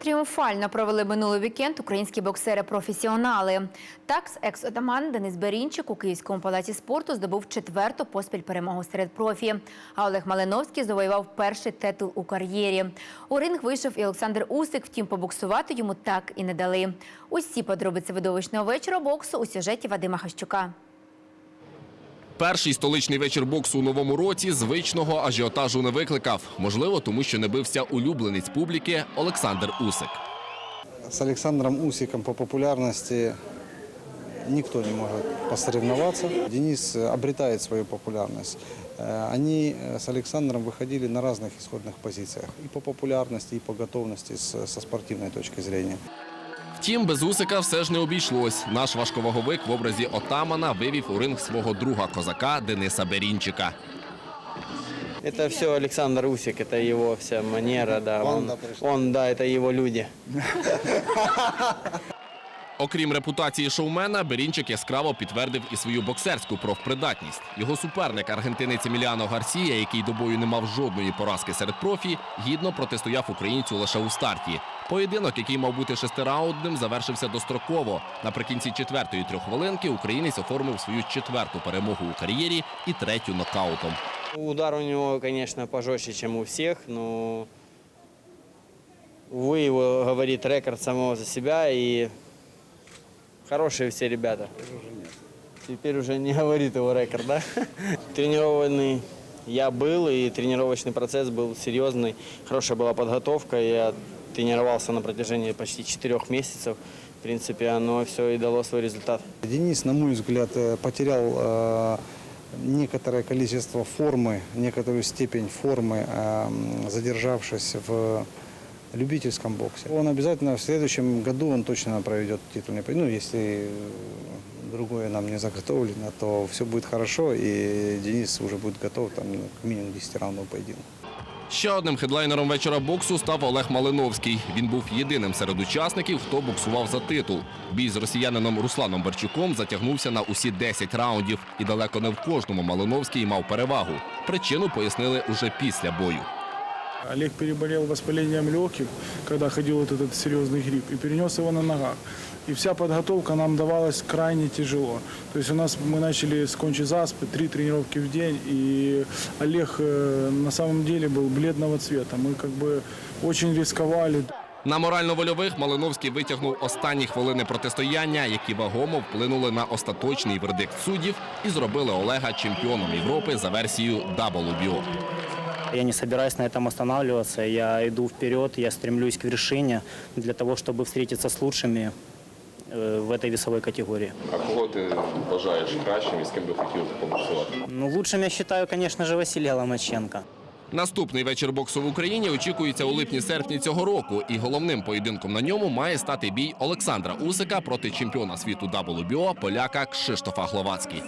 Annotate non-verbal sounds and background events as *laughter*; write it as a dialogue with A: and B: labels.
A: Тріумфально провели минулий вікенд українські боксери-професіонали. Так, екс-отаман Денис Берінчик у Київському палаці спорту здобув четверту поспіль перемогу серед профі. А Олег Малиновський завоював перший титул у кар'єрі. У ринг вийшов і Олександр Усик, втім, побоксувати йому так і не дали. Усі подробиці видовищного вечора боксу у сюжеті Вадима Хащука.
B: Перший столичний вечір боксу у новому році звичного ажіотажу не викликав. Можливо, тому що не бився улюбленець публіки Олександр Усик.
C: С Александром Усиком по популярности никто не может посоревноваться. Денис э, обретает свою популярность. Э, Они э, с Александром выходили на разных исходных позициях. И по популярности, и по готовности с- со спортивной точки зрения.
B: Втім, без Усика все ж не обійшлось. Наш важковаговик в образі отамана вивів у ринг свого друга козака Дениса Берінчика.
D: Это все Александр Усик, это его вся манера, да. Он,
C: Банда пришла.
D: он, да, это его люди. *laughs*
B: Окрім репутації шоумена, Берінчик яскраво підтвердив і свою боксерську профпридатність. Його суперник, аргентинець Еміліано Гарсія, який до бою не мав жодної поразки серед профі, гідно протистояв українцю лише у старті. Поєдинок, який мав бути шестираундним, завершився достроково. Наприкінці четвертої трьоххвилинки українець оформив свою четверту перемогу у кар'єрі і третю нокаутом.
D: Удар у него, конечно, пожестче, чем у всех, но, увы, его говорит рекорд самого за себя, и хорошие все ребята. Теперь уже не говорит его рекорд, да? *laughs* Тренированный я был, и тренировочный процесс был серьезный. Хорошая была подготовка, я тренировался на протяжении почти четырех месяцев. В принципе, оно все и дало свой результат.
C: Денис, на мой взгляд, э, потерял э, некоторое количество формы, некоторую степень формы, э, задержавшись в любительском боксе. Он обязательно в следующем году он точно проведет титульный. Ну, если другое нам не заготовлено, то все будет хорошо, и Денис уже будет готов там, ну, к минимум 10 раундов поединка.
B: Ще одним хедлайнером вечора боксу став Олег Малиновський. Він був єдиним серед учасників, хто боксував за титул. Бій з росіянином Русланом Берчуком затягнувся на усі 10 раундів, і далеко не в кожному Малиновський мав перевагу. Причину пояснили уже після бою.
E: Олег переболел воспалением легких, когда ходил вот этот серьезный грипп, и перенес его на ногах. И вся подготовка нам давалась крайне тяжело. То есть у нас мы начали с кончезаспы, три тренировки в день, и Олег э, на самом деле был бледного цвета. Мы как бы очень рисковали.
B: На морально-вольових Малиновський витягнув останні хвилини протистояння, які вагомо вплинули на остаточний вердикт суддів і зробили Олега чемпіоном Європи за версією WBO.
F: Я не собираюсь на этом останавливаться. Я иду вперед, я стремлюсь к вершине для того, чтобы встретиться с лучшими э, в этой весовой категории.
G: А кого ти вважаєш кращим і з ким би хотів побоксувати?
F: Ну, лучшим я считаю, конечно же, Василия Ломаченко.
B: Наступний вечір боксу в Україні очікується у липні-серпні цього року, і головним поєдинком на ньому має стати бій Олександра Усика проти чемпіона світу WBO поляка Кшиштофа Гловацький.